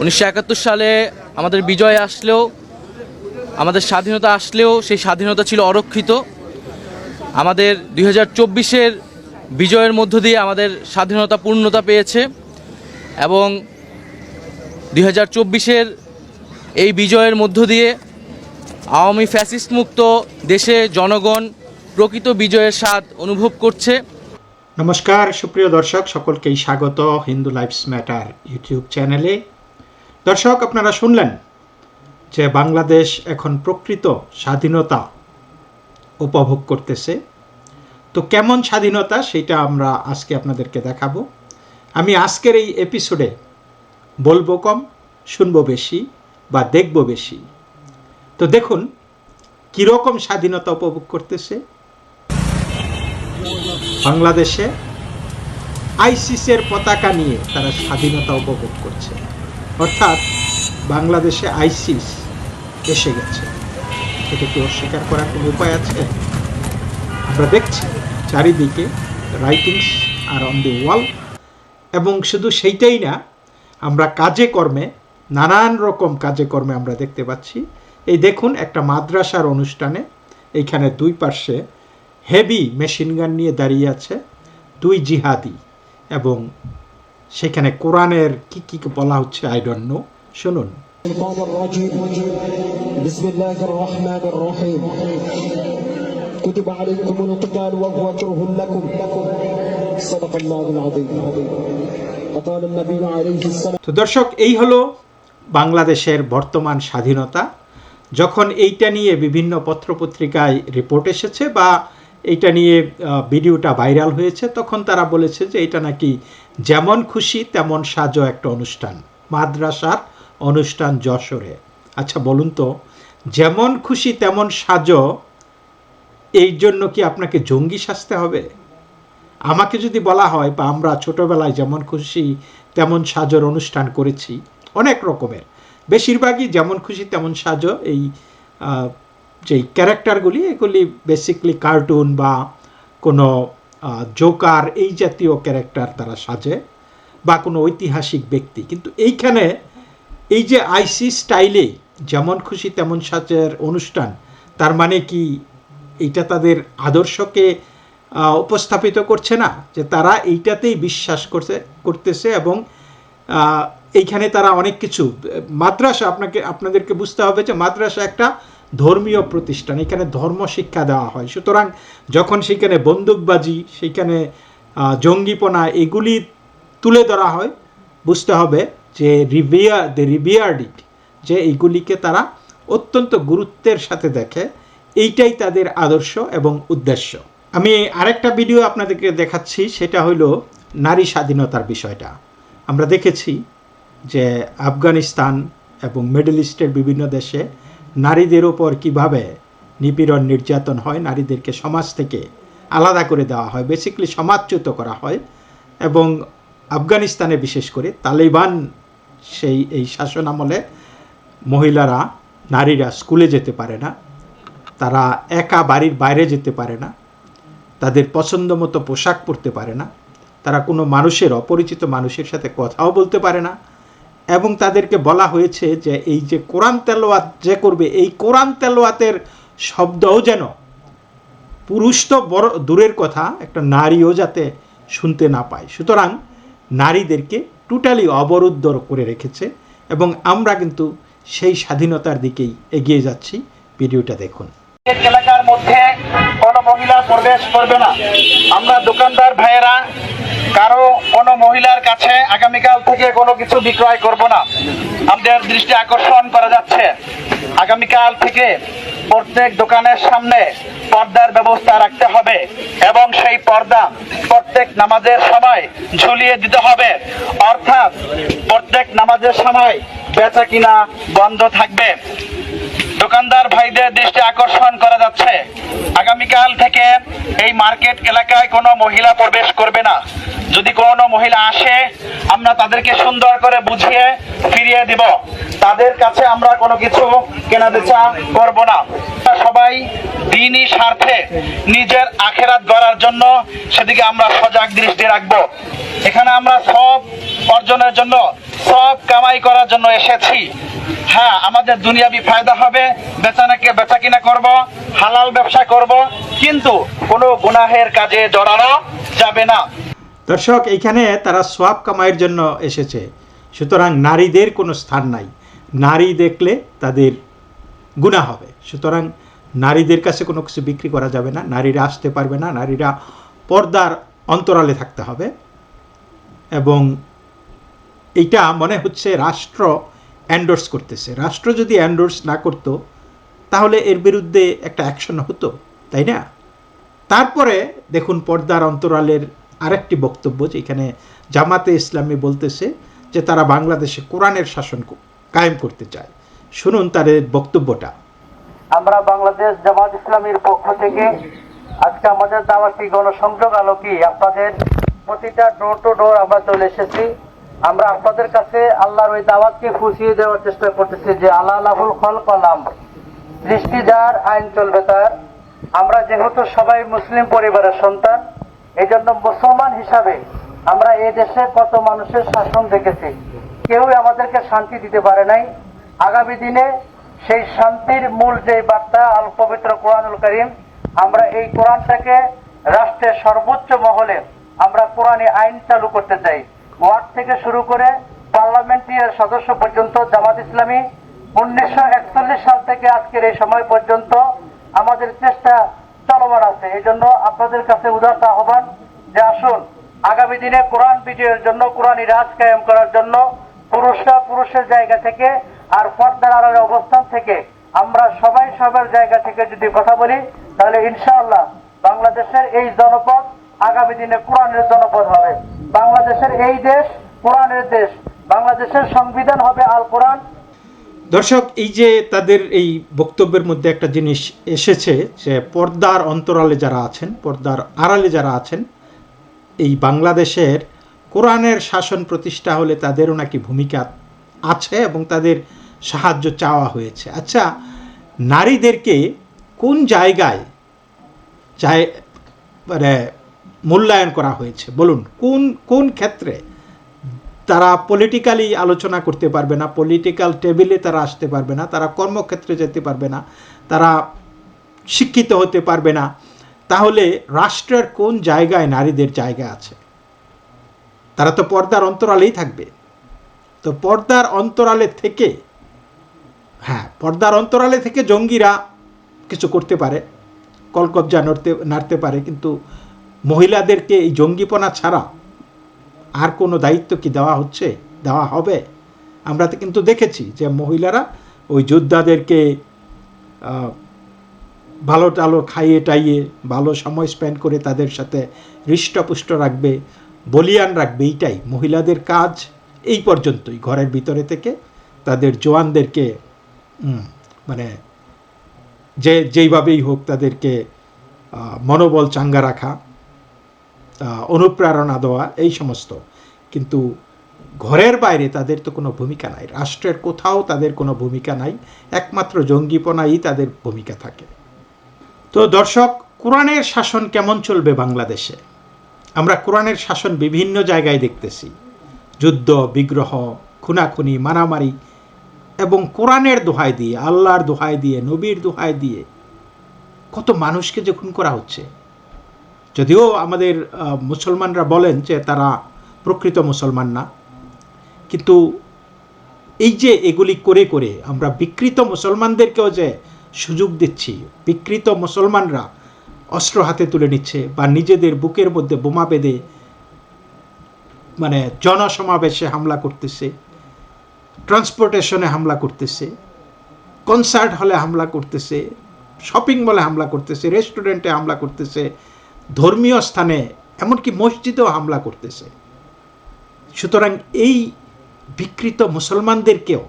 উনিশশো একাত্তর সালে আমাদের বিজয় আসলেও, আমাদের স্বাধীনতা আসলেও সেই স্বাধীনতা ছিল অরক্ষিত। আমাদের দুই হাজার চব্বিশের বিজয়ের মধ্য দিয়ে আমাদের স্বাধীনতা পূর্ণতা পেয়েছে এবং দুই হাজার চব্বিশের এই বিজয়ের মধ্য দিয়ে আওয়ামী ফ্যাসিস্ট মুক্ত দেশে জনগণ প্রকৃত বিজয়ের স্বাদ অনুভব করছে। নমস্কার, সুপ্রিয় দর্শক, সকলকেই স্বাগত হিন্দু লাইফস ম্যাটার ইউটিউব চ্যানেলে। দর্শক, আপনারা শুনলেন যে বাংলাদেশ এখন প্রকৃত স্বাধীনতা উপভোগ করতেছে। তো কেমন স্বাধীনতা সেটা আমরা আজকে আপনাদেরকে দেখাবো। আমি আজকের এই এপিসোডে বলব কম, শুনব বেশি বা দেখব বেশি। তো দেখুন, কীরকম স্বাধীনতা উপভোগ করতেছে। বাংলাদেশে আইসিসের পতাকা নিয়ে তারা স্বাধীনতা উপভোগ করছে। অর্থাৎ বাংলাদেশে আইসিস এসে গেছে। এটা কি অস্বীকার করার কোনো উপায় আছে? আমরা দেখছি চারিদিকে রাইটিংস আর অন দি ওয়াল এবং শুধু সেইটাই না, আমরা কাজে কর্মে, নানান রকম কাজে কর্মে আমরা দেখতে পাচ্ছি। এই দেখুন একটা মাদ্রাসার অনুষ্ঠানে, এইখানে দুই পার্শ্বে হেভি মেশিনগান নিয়ে দাঁড়িয়ে আছে, দুই জিহাদি এবং সেখানে কোরআনের কি কি বলা হচ্ছে আই ডোন্ট নো শুনুন الشيطان الرجيم بسم الله الرحمن الرحيم كتب عليكم القتال وهو كره لكم صدق الله العظيم وقال النبي عليه السلام তো দর্শক এই হলো বাংলাদেশের বর্তমান স্বাধীনতা যখন এইটা নিয়ে বিভিন্ন পত্রপত্রিকায় রিপোর্ট এসেছে বা এইটা নিয়ে আহ, ভিডিওটা ভাইরাল হয়েছে তখন তারা বলেছে যে এটা নাকি যেমন খুশি, তেমন সাজো একটা অনুষ্ঠান। মাদ্রাসার অনুষ্ঠান যশোরে। আচ্ছা বলুন তো, যেমন খুশি, তেমন সাজো, এই জন্য কি আপনাকে জঙ্গি সাজতে হবে? আমাকে যদি বলা হয়, বা আমরা ছোটবেলায় যেমন খুশি, তেমন সাজোর অনুষ্ঠান করেছি, অনেক রকমের। বেশিরভাগই যেমন খুশি, তেমন সাজো, এই যেই ক্যারেক্টারগুলি এগুলি বেসিকলি কার্টুন বা কোনো জোকার এই জাতীয় ক্যারেক্টার তারা সাজে বা কোনো ঐতিহাসিক ব্যক্তি। কিন্তু এইখানে এই যে আইসি স্টাইলে যেমন খুশি তেমন সাজের অনুষ্ঠান, তার মানে কি এইটা তাদের আদর্শকে উপস্থাপিত করছে না? যে তারা এইটাতেই বিশ্বাস করছে, করতেছে এবং এইখানে তারা অনেক কিছু, মাদ্রাসা আপনাকে, আপনাদেরকে বুঝতে হবে যে মাদ্রাসা একটা ধর্মীয় প্রতিষ্ঠান, এখানে ধর্ম শিক্ষা দেওয়া হয়। সুতরাং যখন সেখানে বন্দুকবাজি, সেখানে জঙ্গিপনা, এগুলি তুলে ধরা হয়, বুঝতে হবে যে রিভিয়ার দ্য রিভিয়ার্ড যে এইগুলিকে তারা অত্যন্ত গুরুত্বের সাথে দেখে, এইটাই তাদের আদর্শ এবং উদ্দেশ্য। আমি আরেকটা ভিডিও আপনাদেরকে দেখাচ্ছি, সেটা হলো নারী স্বাধীনতার বিষয়টা। আমরা দেখেছি যে আফগানিস্তান এবং মিডল ইস্টের বিভিন্ন দেশে নারীদের ওপর কীভাবে নিপীড়ন নির্যাতন হয়, নারীদেরকে সমাজ থেকে আলাদা করে দেওয়া হয় বেসিক্যালি সমাজচ্যুত করা হয় এবং আফগানিস্তানে বিশেষ করে তালিবান সেই, এই শাসন আমলে মহিলারা, নারীরা স্কুলে যেতে পারে না, তারা একা বাড়ির বাইরে যেতে পারে না, তাদের পছন্দ মতো পোশাক পরতে পারে না, তারা কোনো মানুষের, অপরিচিত মানুষের সাথে কথাও বলতে পারে না এবং তাদেরকে বলা হয়েছে যে এই যে কোরআন তেলোয়াত যে করবে, এই কোরআন তেলোয়াতের শব্দও যেন পুরুষ তো বড় দূরের কথা, একটা নারীও যাতে শুনতে না পায়। সুতরাং নারীদেরকে টোটালি অবরুদ্ধ করে রেখেছে এবং আমরা কিন্তু সেই স্বাধীনতার দিকেই এগিয়ে যাচ্ছি। ভিডিওটা দেখুন। এলাকার মধ্যে কোনো মহিলা প্রবেশ করবে না। আমরা দোকানদার ভাইয়েরা কারও কোনো মহিলার কাছে আগামীকাল থেকে কোনো কিছু বিক্রয় করব না। আমাদের দৃষ্টি আকর্ষণ করা যাচ্ছে। আগামীকাল থেকে প্রত্যেক দোকানের সামনে পর্দার ব্যবস্থা রাখতে হবে এবং সেই পর্দা প্রত্যেক নামাজের সময় ঝুলিয়ে দিতে হবে। অর্থাৎ প্রত্যেক নামাজের সময় বেচা কিনা বন্ধ থাকবে। দোকানদার ভাইদের দৃষ্টি আকর্ষণ করা যাচ্ছে। আগামীকাল থেকে এই মার্কেট এলাকায় কোনো মহিলা প্রবেশ করবে না। যদি কোনো মহিলা আসে, আমরা তাদেরকে সুন্দর করে বুঝিয়ে ফিরিয়ে দিব। তাদের কাছে আমরা কোনো কিছু কেনা বেচা করব না। সবাই দিনই স্বার্থে নিজের আখেরাত গড়ার জন্য সেদিকে আমরা সজাগ দৃষ্টি রাখব। এখানে আমরা সব অর্জনের জন্য, সব কামাই করার জন্য এসেছি। হ্যাঁ আমাদের দুনিয়াবি ফায়দা হবে, বেচানাকে বেচা কিনা করব, হালাল ব্যবসা করব, কিন্তু কোনো গুনাহের কাজে জড়ানো যাবে না। দর্শক এখানে তারা সোয়াব কামাইয়ের জন্য এসেছে। সুতরাং নারীদের কোনো স্থান নাই। নারী দেখলে তাদের গুণা হবে। সুতরাং নারীদের কাছে কোনো কিছু বিক্রি করা যাবে না। নারীরা আসতে পারবে না। নারীরা পর্দার অন্তরালে থাকতে হবে এবং এইটা মনে হচ্ছে রাষ্ট্র অ্যান্ডোর্স করতেছে। রাষ্ট্র যদি অ্যান্ডোর্স না করতো, তাহলে এর বিরুদ্ধে একটা অ্যাকশন হতো, তাই না? তারপরে দেখুন পর্দার অন্তরালের আরেকটি বক্তব্য যেখানে জামাতে ইসলামী বলতেছে যে তারা বাংলাদেশে কোরআনের শাসন কায়েম করতে চায়। শুনুন তাদের বক্তব্যটা। আমরা বাংলাদেশ জামাত ইসলামীর পক্ষ থেকে আজকে আমাদের দাওয়াতি গণসংযোগ আলোকি আপনাদের প্রতিটা ডোর টু ডোর আমরা চলে এসেছি। আমরা আপনাদের কাছে আল্লাহর ওই দাওয়াতকে ফুসিয়ে দেওয়ার চেষ্টা করতেছি যে আল্লাহ আল্লাহুল খল কলাম দৃষ্টি যার, আইন চলবে তার। আমরা যেহেতু সবাই মুসলিম পরিবারের সন্তান এই জন্য মুসলমান হিসাবে আমরা এই দেশে কত মানুষের শাসন দেখেছি। কেউই আমাদেরকে শান্তি দিতে পারে নাই। আগামী দিনে সেই শান্তির মূল যে বার্তা আল পবিত্র কোরআনুল করিম, আমরা এই কোরআনটাকে রাষ্ট্রের সর্বোচ্চ মহলে আমরা কোরআনে আইন চালু করতে চাই। ওয়ার্ড থেকে শুরু করে পার্লামেন্টের সদস্য পর্যন্ত জামাত ইসলামী উনিশশো একচল্লিশ সাল থেকে আজকের এই সময় পর্যন্ত আমাদের চেষ্টা চলমান আছে। এই জন্য আপনাদের কাছে উদারতা আহ্বান যে আসুন, আগামী দিনে কোরআন বিজয়ের জন্য, কোরআনী রাজ কায়েম করার জন্য পুরুষরা পুরুষের জায়গা থেকে আর পর্দার আড়ালের অবস্থান থেকে আমরা সবাই সবার জায়গা থেকে যদি কথা বলি, তাহলে ইনশাআল্লাহ বাংলাদেশের এই জনপদ আগামী দিনে কোরআনের জনপদ হবে। বাংলাদেশের এই দেশ কোরআনের দেশ। বাংলাদেশের সংবিধান হবে আল কোরআন দর্শক, এই যে তাদের এই বক্তব্যের মধ্যে একটা জিনিস এসেছে যে পর্দার অন্তরালে যারা আছেন, পর্দার আড়ালে যারা আছেন, এই বাংলাদেশের কোরআনের শাসন প্রতিষ্ঠা হলে তাদেরও নাকি ভূমিকা আছে এবং তাদের সাহায্য চাওয়া হয়েছে। আচ্ছা নারীদেরকে কোন জায়গায় মানে মূল্যায়ন করা হয়েছে। বলুন, কোন কোন ক্ষেত্রে তারা পলিটিক্যালি আলোচনা করতে পারবে না পলিটিক্যাল টেবিলে তারা আসতে পারবে না, তারা কর্মক্ষেত্রে যেতে পারবে না, তারা শিক্ষিত হতে পারবে না, তাহলে রাষ্ট্রের কোন জায়গায় নারীদের জায়গা আছে? তারা তো পর্দার অন্তরালেই থাকবে। তো পর্দার অন্তরালে থেকে হ্যাঁ পর্দার অন্তরালে থেকে জঙ্গিরা কিছু করতে পারে, কলকবজা নড়তে, নাড়তে পারে, কিন্তু মহিলাদেরকে এই জঙ্গিপনা ছাড়া আর কোনো দায়িত্ব কি দেওয়া হচ্ছে, দেওয়া হবে? আমরা তো কিন্তু দেখেছি যে মহিলারা ওই যোদ্ধাদেরকে ভালো টালো খাইয়ে টাইয়ে, ভালো সময় স্পেন্ড করে তাদের সাথে হৃষ্টপুষ্ট রাখবে, বলিয়ান রাখবে, এইটাই। মহিলাদের কাজ এই পর্যন্তই, ঘরের ভিতরে থেকে তাদের জোয়ানদেরকে মানে যে যেইভাবেই হোক তাদেরকে মনোবল চাঙ্গা রাখা। অনুপ্রেরণা দেওয়া, এই সমস্ত। কিন্তু ঘরের বাইরে তাদের তো কোনো ভূমিকা নাই। রাষ্ট্রের কোথাও তাদের কোনো ভূমিকা নাই। একমাত্র জঙ্গিপনাই তাদের ভূমিকা থাকে। তো দর্শক, কোরআনের শাসন কেমন চলবে বাংলাদেশে? আমরা কোরআনের শাসন বিভিন্ন জায়গায় দেখতেছি। যুদ্ধ, বিগ্রহ, খুনাখুনি, মারামারি এবং কোরআনের দোহাই দিয়ে, আল্লাহর দোহাই দিয়ে, নবীর দোহাই দিয়ে কত মানুষকে যে খুন করা হচ্ছে। যদিও আমাদের মুসলমানরা বলেন যে তারা প্রকৃত মুসলমান না, কিন্তু এই যে এগুলি করে করে আমরা বিকৃত মুসলমানদেরকেও যে সুযোগ দিচ্ছি, বিকৃত মুসলমানরা অস্ত্র হাতে তুলে নিচ্ছে বা নিজেদের বুকের মধ্যে বোমা বেঁধে মানে জনসমাবেশে হামলা করতেছে, ট্রান্সপোর্টেশনে হামলা করতেছে, কনসার্ট হলে হামলা করতেছে, শপিং মলে হামলা করতেছে, রেস্টুরেন্টে হামলা করতেছে ধর্মীয় স্থানে, এমনকি মসজিদেও হামলা করতেছে। সুতরাং এই বিকৃত মুসলমানদেরকেও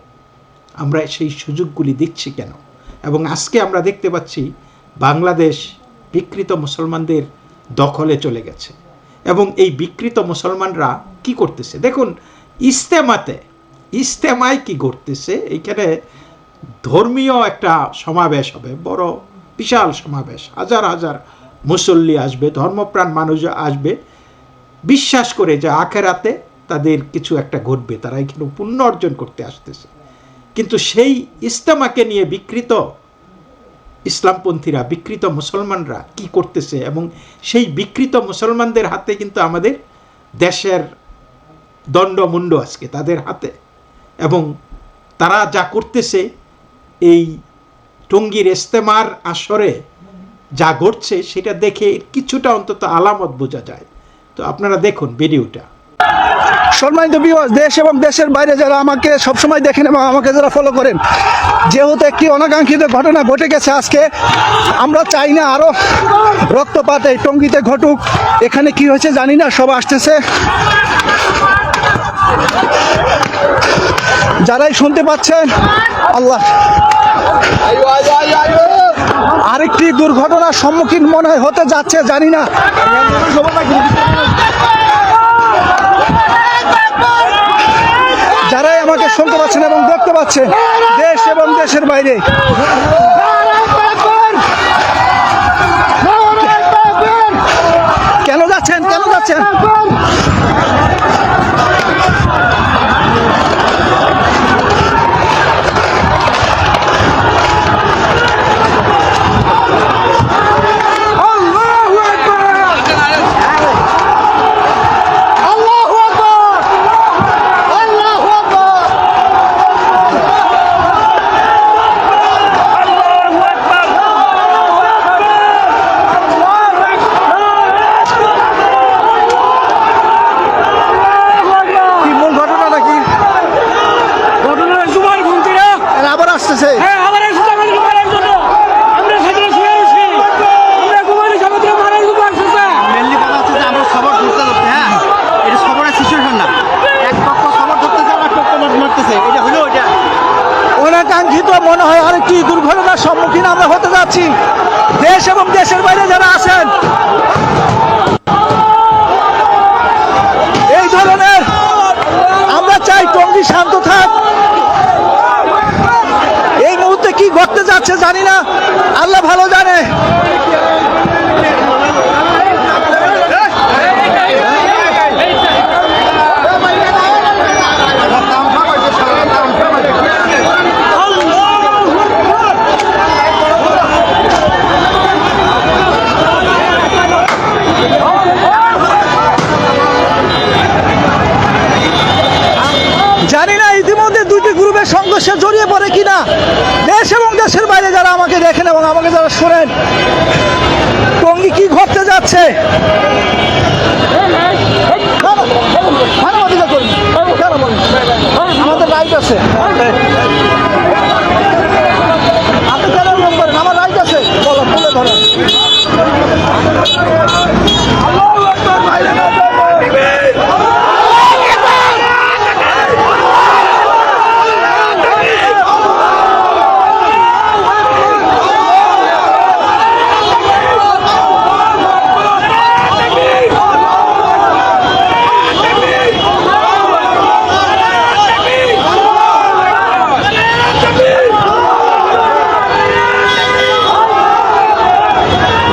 আমরা সেই সুযোগগুলি দিচ্ছি কেন? এবং আজকে আমরা দেখতে পাচ্ছি বাংলাদেশ বিকৃত মুসলমানদের দখলে চলে গেছে। এবং এই বিকৃত মুসলমানরা কি করতেছে? দেখুন ইস্তেমাতে ইস্তেমায় কি করতেছে এইখানে ধর্মীয় একটা সমাবেশ হবে, বড় বিশাল সমাবেশ, হাজার হাজার মুসল্লি আসবে, ধর্মপ্রাণ মানুষ আসবে, বিশ্বাস করে যে আখেরাতে তাদের কিছু একটা ঘটবে, তারা এখানে পুণ্য অর্জন করতে আসতেছে। কিন্তু সেই ইস্তেমাকে নিয়ে বিকৃত ইসলামপন্থীরা, বিকৃত মুসলমানরা কি করতেছে এবং সেই বিকৃত মুসলমানদের হাতে কিন্তু আমাদের দেশের দণ্ডমুণ্ড আজকে তাদের হাতে। এবং তারা যা করতেছে, এই টঙ্গীর ইস্তেমার আসরে যা ঘটছে সেটা দেখে কিছুটা অন্তত আলামত বোঝা যায়। তো আপনারা দেখুন ভিডিওটা। সম্মানিত বিবাস দেশ এবং দেশের বাইরে যারা আমাকে সবসময় দেখেন এবং আমাকে যারা ফলো করেন, যেহেতু একটি অনাকাঙ্ক্ষিত ঘটনা ঘটে গেছে আজকে, আমরা চাই না আরও রক্তপাত এই টঙ্গিতে ঘটুক। এখানে কি হয়েছে জানি না, সব আসতেছে। যারাই শুনতে পাচ্ছেন, আল্লাহ। আরেকটি দুর্ঘটনার সম্মুখীন মনে হয় হতে যাচ্ছে, জানি না। যারাই আমাকে শুনতে পাচ্ছেন এবং দেখতে পাচ্ছেন, দেশ এবং দেশের বাইরে। কেন যাচ্ছেন? কেন যাচ্ছেন? এটা অনাকাঙ্ক্ষিত মনে হয় আরেকটি দুর্ঘটনার সম্মুখীন আমরা হতে যাচ্ছি। দেশ এবং দেশের বাইরে যারা আছেন এই ধরনের আমরা চাই টঙ্গি শান্ত থাক এই মুহূর্তে কি ঘটতে যাচ্ছে জানি না আল্লাহ ভালো জানে। জানি না ইতিমধ্যে দুইটি গ্রুপের সংঘর্ষে জড়িয়ে পড়ে কিনা দেশ এবং দেশের বাইরে যারা আমাকে দেখেন এবং আমাকে যারা শোনেন টঙ্গি কি ঘটতে যাচ্ছে মানবাধিকার কর্মী। কেন বলেন? আমাদের রাইট আছে আপনি কেন এরকম করেন আমার রাইট আছে বলো তুলে ধরেন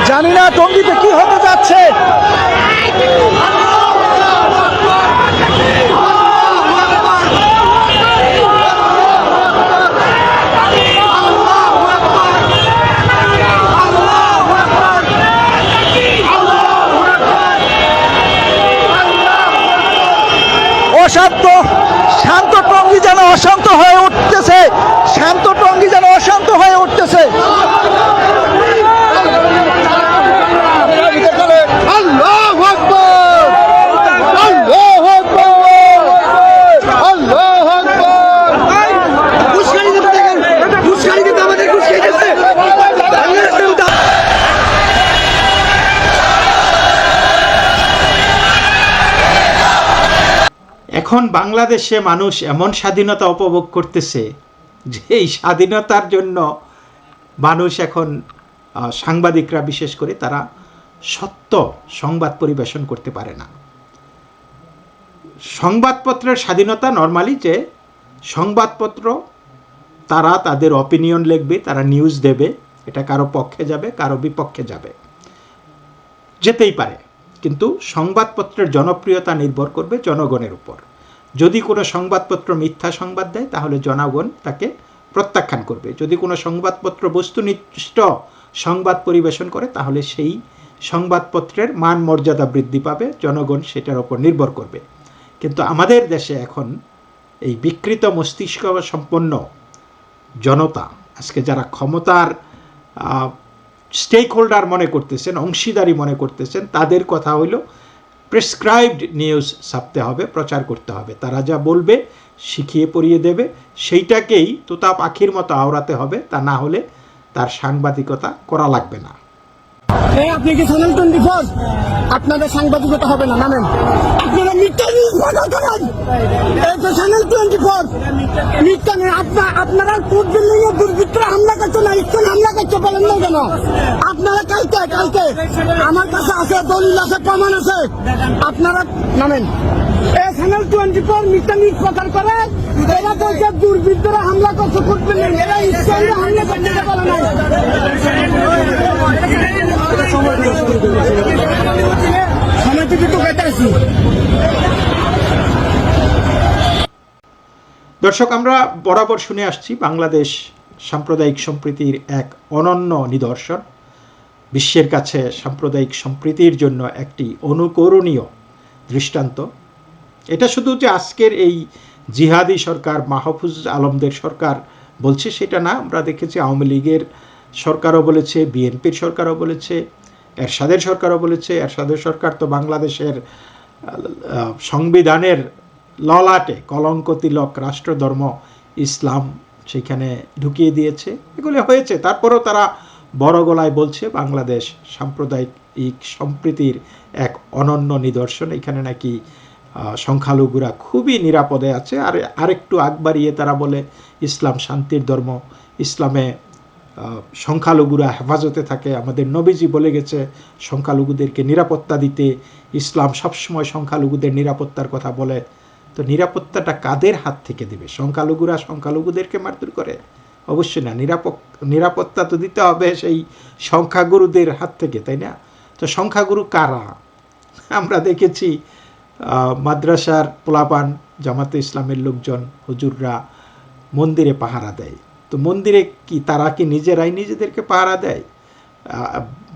জানি না টঙ্গিতে কি হতে যাচ্ছে অশান্ত শান্ত টঙ্গি যেন অশান্ত হয়ে উঠতেছে শান্ত টঙ্গি যেন অশান্ত হয়ে উঠতেছে আল্লাহু আকবার আল্লাহু আকবার আল্লাহু আকবার ঘুষখালি দিতে দেখেন ঘুষখালি কিন্তু আমাদের ঘুষ খেয়েছে এখন বাংলাদেশে মানুষ এমন স্বাধীনতা উপভোগ করতেছে যে এই স্বাধীনতার জন্য মানুষ এখন সাংবাদিকরা বিশেষ করে তারা সত্য সংবাদ পরিবেশন করতে পারে না। সংবাদপত্রের স্বাধীনতা নর্মালি যে সংবাদপত্র, তারা তাদের অপিনিয়ন লিখবে, তারা নিউজ দেবে, এটা কারও পক্ষে যাবে, কারও বিপক্ষে যাবে। যেতেই পারে, কিন্তু সংবাদপত্রের জনপ্রিয়তা নির্ভর করবে জনগণের উপর। যদি কোনো সংবাদপত্র মিথ্যা সংবাদ দেয়, তাহলে জনগণ তাকে প্রত্যাখ্যান করবে। যদি কোনো সংবাদপত্র বস্তুনিষ্ঠ সংবাদ পরিবেশন করে, তাহলে সেই সংবাদপত্রের মান মর্যাদা বৃদ্ধি পাবে, জনগণ সেটার ওপর নির্ভর করবে। কিন্তু আমাদের দেশে এখন এই বিকৃত মস্তিষ্ক সম্পন্ন জনতা, আজকে যারা ক্ষমতার স্টেক হোল্ডার মনে করতেছেন, অংশীদারি মনে করতেছেন, তাদের কথা হইল প্রেসক্রাইবড নিউজ ছাপতে হবে, প্রচার করতে হবে। তারা যা বলবে শিখিয়ে পড়িয়ে দেবে। সেইটাকেই তোতা পাখির মতো আওড়াতে হবে। তা না হলে তার সাংবাদিকতা করা লাগবে না। আপনি কি চ্যানেল টোয়েন্টি ফোর আপনাদের সাংবাদিকতা হবে না, নামেন। আপনারা মিথ্যা নিউজ বাধা করেন। এই তো চ্যানেল টোয়েন্টি ফোর মিথ্যা নেই আপনার আপনারা কোর্ট বিল্ডিং এ দুর্বৃত্তরা হামলা করছে না ইস্কন হামলা করছে বলেন না কেন? আপনারা কালকে কালকে আমার কাছে আছে, দলিল আছে, প্রমাণ আছে। আপনারা নামেন। এই চ্যানেল টোয়েন্টি ফোর মিথ্যা নিউজ প্রচার করে, এরা বলছে দুর্বৃত্তরা হামলা করছে কোর্ট বিল্ডিং এরা ইস্কনরা হামলা করছে বলে না সময় থেকে তো কেটে আসি দর্শক, আমরা বরাবর শুনে আসছি বাংলাদেশ সাম্প্রদায়িক সম্প্রীতির এক অনন্য নিদর্শন। বিশ্বের কাছে সাম্প্রদায়িক সম্প্রীতির জন্য একটি অনুকরণীয় দৃষ্টান্ত। এটা শুধু যে আজকের এই জিহাদি সরকার, মাহফুজ আলমদের সরকার বলছে সেটা না। আমরা দেখেছি আওয়ামী লীগের সরকারও বলেছে, বিএনপির সরকারও বলেছে, এরশাদের সরকারও বলেছে। এরশাদের সরকার তো বাংলাদেশের সংবিধানের ললাটে কলঙ্ক তিলক রাষ্ট্রধর্ম ইসলাম সেখানে ঢুকিয়ে দিয়েছে। এগুলি হয়েছে। তারপরেও তারা বড় গলায় বলছে, বাংলাদেশ সাম্প্রদায়িক সম্প্রীতির এক অনন্য নিদর্শন। এখানে নাকি সংখ্যালঘুরা খুবই নিরাপদে আছে। আর আরেকটু আগ বাড়িয়ে তারা বলে, ইসলাম শান্তির ধর্ম, ইসলামে সংখ্যালঘুরা হেফাজতে থাকে। আমাদের নবীজি বলে গেছে, সংখ্যালঘুদেরকে নিরাপত্তা দিতে। ইসলাম সবসময় সংখ্যালঘুদের নিরাপত্তার কথা বলে। তো নিরাপত্তাটা কাদের হাত থেকে দেবে? সংখ্যালঘুরা সংখ্যালঘুদেরকে মারধর করে? অবশ্যই না নিরাপত্তা তো দিতে হবে সেই সংখ্যাগুরুদের হাত থেকে, তাই না? তো সংখ্যাগুরু কারা? আমরা দেখেছি মাদ্রাসার পোলাপান জামাতে ইসলামের লোকজন, হুজুররা মন্দিরে পাহারা দেয়। তো মন্দিরে কি, তারা কি নিজেরাই নিজেদেরকে পাহারা দেয়?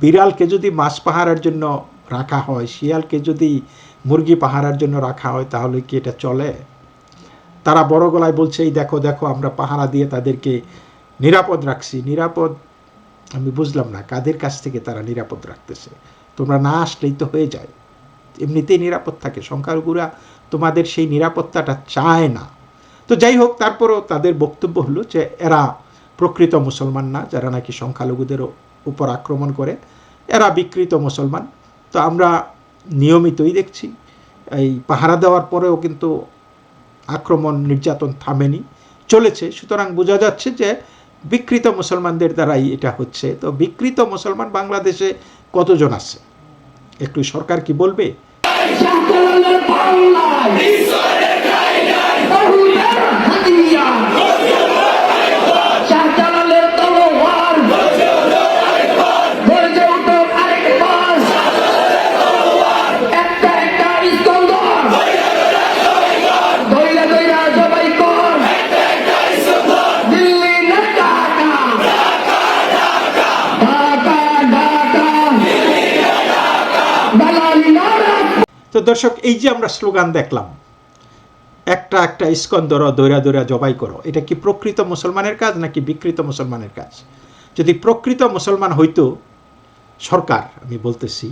বিড়ালকে যদি মাছ পাহারার জন্য রাখা হয়। শিয়ালকে যদি মুরগি পাহারার জন্য রাখা হয়, তাহলে কি এটা চলে? তারা বড় গলায় বলছে, এই দেখো দেখো, আমরা পাহারা দিয়ে তাদেরকে নিরাপদ রাখছি। নিরাপদ, আমি বুঝলাম না, কাদের কাছ থেকে তারা নিরাপদ রাখতেছে? তোমরা না আসলেই তো হয়ে যায়। এমনিতেই নিরাপদ থাকে। সংখ্যালঘুরা তোমাদের সেই নিরাপত্তাটা চায় না। তো যাই হোক, তারপরও তাদের বক্তব্য হলো যে, এরা প্রকৃত মুসলমান না, যারা নাকি সংখ্যালঘুদের উপর আক্রমণ করে। এরা বিকৃত মুসলমান। তো আমরা নিয়মিতই দেখছি। এই পাহারা দেওয়ার পরেও কিন্তু আক্রমণ নির্যাতন থামেনি, চলেছে। সুতরাং বোঝা যাচ্ছে যে বিকৃত মুসলমানদের দ্বারাই এটা হচ্ছে। তো বিকৃত মুসলমান বাংলাদেশে কতজন আছে? একটু সরকার কি বলবে? তো দর্শক, এই যে আমরা স্লোগান দেখলাম, একটা একটা ইস্কন ধরো দৈরা দৈরা জবাই করো, এটা কি প্রকৃত মুসলমানের কাজ নাকি বিকৃত মুসলমানের কাজ? যদি প্রকৃত মুসলমান হইতো সরকার, আমি বলতেছি,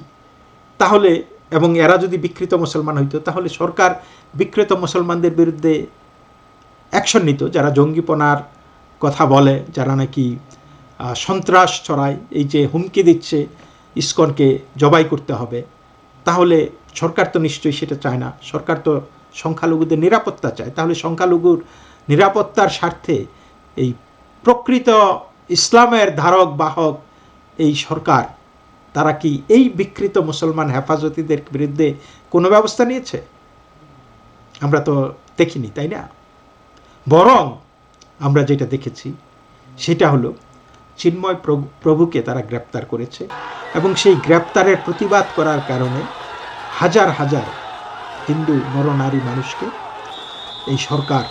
তাহলে, এবং এরা যদি বিকৃত মুসলমান হইতো, তাহলে সরকার বিকৃত মুসলমানদের বিরুদ্ধে অ্যাকশন নিত, যারা জঙ্গিপনার কথা বলে, যারা নাকি সন্ত্রাস ছড়ায়, এই যে হুমকি দিচ্ছে, ইস্কনকে জবাই করতে হবে, তাহলে সরকার তো নিশ্চয়ই সেটা চায় না। সরকার তো সংখ্যালঘুদের নিরাপত্তা চায়। তাহলে সংখ্যালঘুর নিরাপত্তার স্বার্থে এই প্রকৃত ইসলামের ধারক, বাহক এই সরকার, তারা কি এই বিকৃত মুসলমান হেফাজতিদের বিরুদ্ধে কোনো ব্যবস্থা নিয়েছে? আমরা তো দেখিনি, তাই না? বরং আমরা যেটা দেখেছি, সেটা হলো চিন্ময় প্রভু- প্রভুকে তারা গ্রেপ্তার করেছে এবং সেই গ্রেপ্তারের প্রতিবাদ করার কারণে হাজার হাজার হিন্দু নরনারী মানুষকে এই সরকার,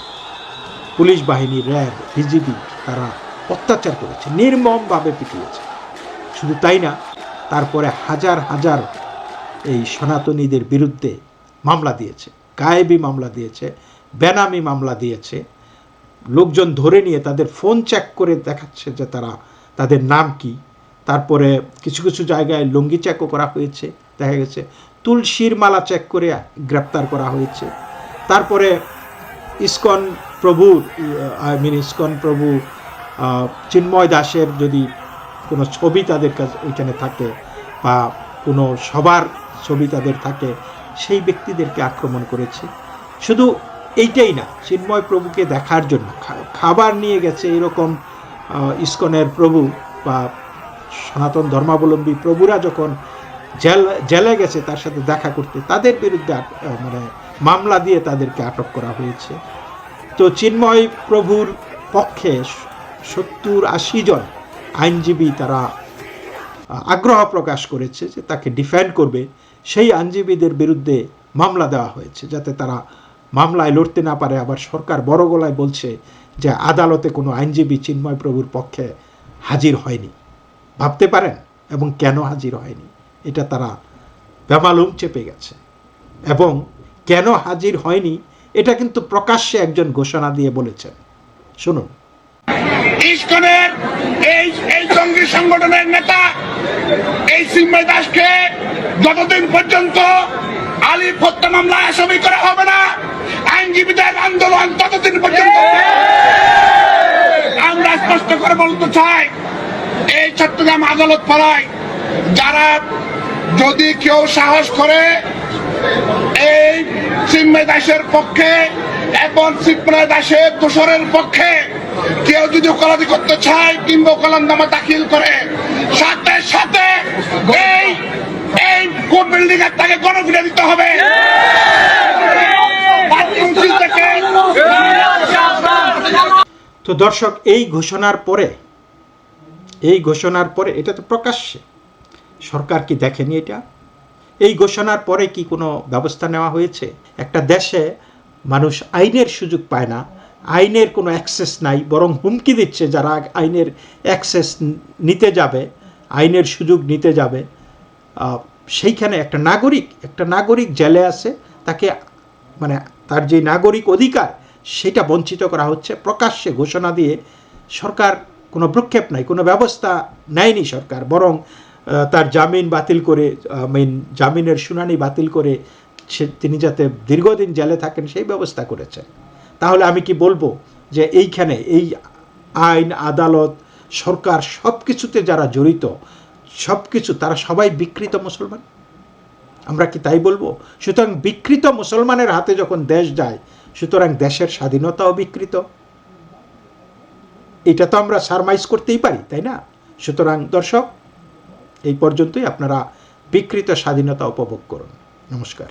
পুলিশ বাহিনী, র্যাব বিজিবি তারা অত্যাচার করেছে, নির্মমভাবে পিটিয়েছে। শুধু তাই না, তারপরে হাজার হাজার এই সনাতনীদের বিরুদ্ধে মামলা দিয়েছে, গায়েবী মামলা দিয়েছে, বেনামি মামলা দিয়েছে। লোকজন ধরে নিয়ে তাদের ফোন চেক করে দেখাচ্ছে যে তারা, তাদের নাম কি। তারপরে কিছু কিছু জায়গায় লুঙ্গি চেকও করা হয়েছে, দেখা গেছে তুলসীর মালা চেক করে গ্রেপ্তার করা হয়েছে। তারপরে ইস্কন প্রভু আই মিন ইস্কন প্রভু চিন্ময় দাসের যদি কোনো ছবি তাদের কাছে ওইখানে থাকে বা কোনো সবার ছবি তাদের থাকে, সেই ব্যক্তিদেরকে আক্রমণ করেছে। শুধু এইটাই না, চিন্ময় প্রভুকে দেখার জন্য খাবার নিয়ে গেছে এরকম ইস্কনের প্রভু বা সনাতন ধর্মাবলম্বী প্রভুরা যখন জেল, জেলে গেছে, তার সাথে দেখা করতে। তাদের বিরুদ্ধে মানে মামলা দিয়ে তাদেরকে আটক করা হয়েছে। তো চিন্ময় প্রভুর পক্ষে সত্তর আশি জন আইনজীবী তারা আগ্রহ প্রকাশ করেছে যে তাকে ডিফেন্ড করবে। সেই আইনজীবীদের বিরুদ্ধে মামলা দেওয়া হয়েছে, যাতে তারা মামলায় লড়তে না পারে। আবার সরকার বড় গলায় বলছে যে আদালতে কোনো আইনজীবী চিন্ময় প্রভুর পক্ষে হাজির হয়নি। ভাবতে পারেন? এবং কেন হাজির হয়নি? এটা তারা বেমালুম চেপে গেছে। এবং কেন হাজির হয়নি, এটা কিন্তু প্রকাশ্যে একজন ঘোষণা দিয়ে বলেছেন। শুনুন। ইস্কনের এই এই জঙ্গি সংগঠনের নেতা, এই সিম্বাই দাসকে যতদিন পর্যন্ত আলী হত্যা মামলায় আসামি করা হবে না, আইনজীবীদের আন্দোলন ততদিন পর্যন্ত আমরা স্পষ্ট করে বলতে চাই, এই চট্টগ্রাম আদালত পাড়ায় যারা যদি কেউ সাহস করে এই সিম্মে দাসের পক্ষে এবং সিম্মে দাসের দোসরের পক্ষে কেউ যদি ওকালাতি করতে চায় কিংবা ওকালান্দামা দাখিল করে, সাথে সাথে এই এই কোর্ট বিল্ডিং এর তাকে গণফিরে দিতে হবে। তো দর্শক, এই ঘোষণার পরে, এই ঘোষণার পরে, এটা তো প্রকাশ্যে। সরকার কি দেখেনি এটা? এই ঘোষণার পরে কি কোনো ব্যবস্থা নেওয়া হয়েছে? একটা দেশে মানুষ আইনের সুযোগ পায় না, আইনের কোনো অ্যাক্সেস নাই, বরং হুমকি দিচ্ছে যারা আইনের অ্যাক্সেস নিতে যাবে, আইনের সুযোগ নিতে যাবে। সেইখানে একটা নাগরিক একটা নাগরিক জেলে আছে, তাকে মানে তার যে নাগরিক অধিকার, সেটা বঞ্চিত করা হচ্ছে। প্রকাশ্যে ঘোষণা দিয়ে সরকার কোনো প্রক্ষেপ নাই, কোনো ব্যবস্থা নেয়নি সরকার, বরং তার জামিন বাতিল করে মিন জামিনের শুনানি বাতিল করে সে, তিনি যাতে দীর্ঘদিন জেলে থাকেন, সেই ব্যবস্থা করেছেন। তাহলে আমি কি বলব যে এইখানে এই আইন, আদালত, সরকার সব কিছুতে যারা জড়িত সব কিছু তারা সবাই বিকৃত মুসলমান? আমরা কি তাই বলব? সুতরাং বিকৃত মুসলমানের হাতে যখন দেশ যায়, সুতরাং দেশের স্বাধীনতাও বিকৃত। এটা তো আমরা সারমাইজ করতেই পারি, তাই না? সুতরাং দর্শক এই পর্যন্তই আপনারা বিকৃত স্বাধীনতা উপভোগ করুন। নমস্কার।